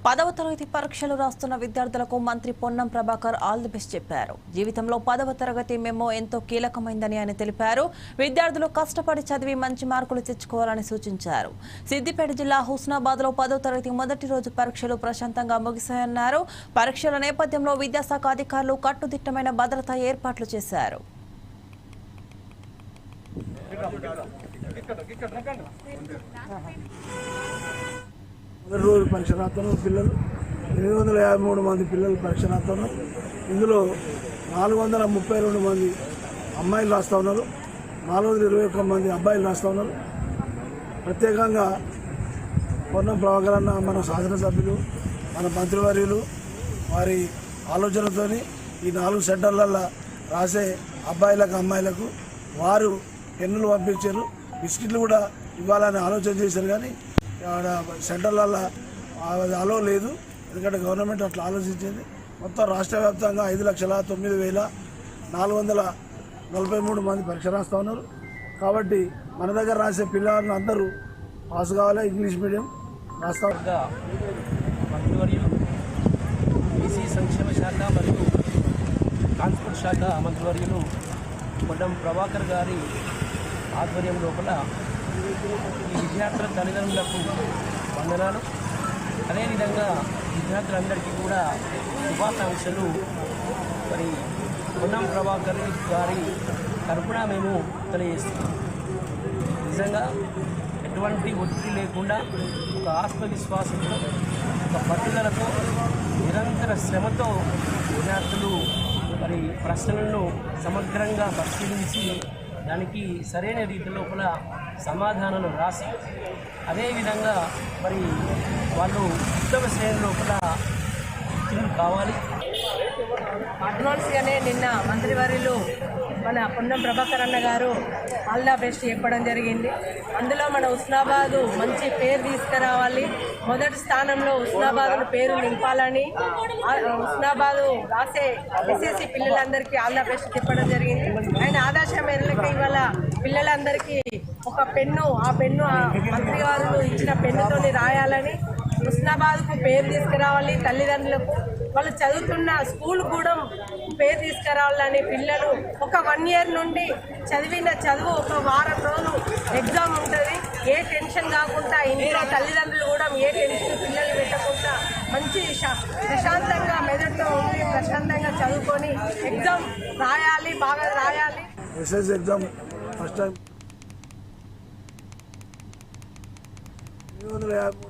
పదవ తరగతి పరీక్షలు రాస్తున్న విద్యార్థులకు మంత్రి Ponnam Prabhakar all the best చెప్పారు జీవితంలో పదవ తరగతి మెమో ఎంతో కీలకమైందని ఆయన తెలిపారు విద్యార్థులు కష్టపడి చదివి మంచి మార్కులు తెచ్చుకోవాలని సూచించారు సిద్దిపేట జిల్లా హుస్నాబాద్లో పదవ తరగతి మొదటి రోజు పరీక్షలు ప్రశాంతంగా ముగిశాయన్నారు పరీక్షల నేపథ్యంలో విద్యాశాఖ అధికారులు కట్టుదిట్టమైన భద్రతా ఏర్పాట్లు చేశారు ఇక్కడ రోజు పరీక్ష రాస్తున్న పిల్లలు ఎనిమిది వందల యాభై మూడు మంది పిల్లలు పరీక్ష రాస్తున్నారు ఇందులో నాలుగు వందల ముప్పై రెండు మంది అమ్మాయిలు రాస్తూ ఉన్నారు. నాలుగు వందల ఇరవై ఒక్క మంది అబ్బాయిలు రాస్తూ ఉన్నారు. ప్రత్యేకంగా పొన్నం ప్రభాకర్ అన్న మన శాసనసభ్యులు మన మంత్రివర్యులు వారి ఆలోచనతోని ఈ నాలుగు సెంటర్లలో రాసే అబ్బాయిలకు అమ్మాయిలకు వారు పెన్నులు పంపించారు. బిస్కెట్లు కూడా ఇవ్వాలని ఆలోచన చేశారు కానీ సెంటర్లలో అది అలో లేదు. ఎందుకంటే గవర్నమెంట్ అట్లా ఆలోచించింది. మొత్తం రాష్ట్ర వ్యాప్తంగా ఐదు లక్షల తొమ్మిది వేల నాలుగు వందల నలభై మూడు మంది పరీక్ష రాస్తూ ఉన్నారు. కాబట్టి మన దగ్గర రాసే పిల్లలను అందరూ పాస్ కావాలి ఇంగ్లీష్ మీడియం రాస్తా బీసీ సంక్షేమ శాఖ మరియు ట్రాన్స్పోర్ట్ శాఖ మంత్రివర్యులు పొన్నం ప్రభాకర్ గారి ఆధ్వర్యం లోపల ఈ విద్యార్థుల తల్లిదండ్రులకు వందనాలు. అదేవిధంగా విద్యార్థులందరికీ కూడా శుభాకాంక్షలు. మరి పొన్నం ప్రభాకర్ గారి తరపున మేము తెలియజేస్తున్నాం. నిజంగా ఎటువంటి ఒత్తిడి లేకుండా ఒక ఆత్మవిశ్వాసంతో ఒక పట్టుదలతో నిరంతర శ్రమతో విద్యార్థులు మరి ప్రశ్నలను సమగ్రంగా పరిశీలించి దానికి సరైన రీతి లోపల సమాధానాలు రాసి అదేవిధంగా మరి వాళ్ళు ఉత్తమ శ్రేణి లోపల కావాలి. అడ్వాన్స్గానే నిన్న మంత్రివర్యులు మన పొన్నం ప్రభాకర్ అన్న గారు ఆల్ బెస్ట్ చెప్పడం జరిగింది. అందులో మన ఉస్నాబాదు మంచి పేరు తీసుకురావాలి. మొదటి స్థానంలో ఉస్నాబాదు పేరు నింపాలని ఉస్నాబాదు రాసే ఎస్ఎస్సి పిల్లలందరికీ ఆల్ బెస్ట్ చెప్పడం జరిగింది. ఆయన ఆదర్శ మేరకు ఇవాళ పిల్లలందరికీ ఒక పెన్ను ఆ పెన్ను మంత్రి గారు ఇచ్చిన పెన్నుతోని రాయాలని హుస్నాబాద్కు పేరు తీసుకురావాలి తల్లిదండ్రులకు. వాళ్ళు చదువుతున్న స్కూల్ కూడా పేరు తీసుకురావాలని పిల్లలు ఒక వన్ ఇయర్ నుండి చదివిన చదువు ఒక వారం రోజులు ఎగ్జామ్ ఉంటుంది. ఏ టెన్షన్ కాకుండా ఇంట్లో తల్లిదండ్రులు కూడా ఏ టెన్షన్ పిల్లలు పెట్టకుండా మంచి ప్రశాంతంగా మెదడుతో ఉండి ప్రశాంతంగా చదువుకొని ఎగ్జామ్ రాయాలి బాగా రాయాలి. S S exam first time.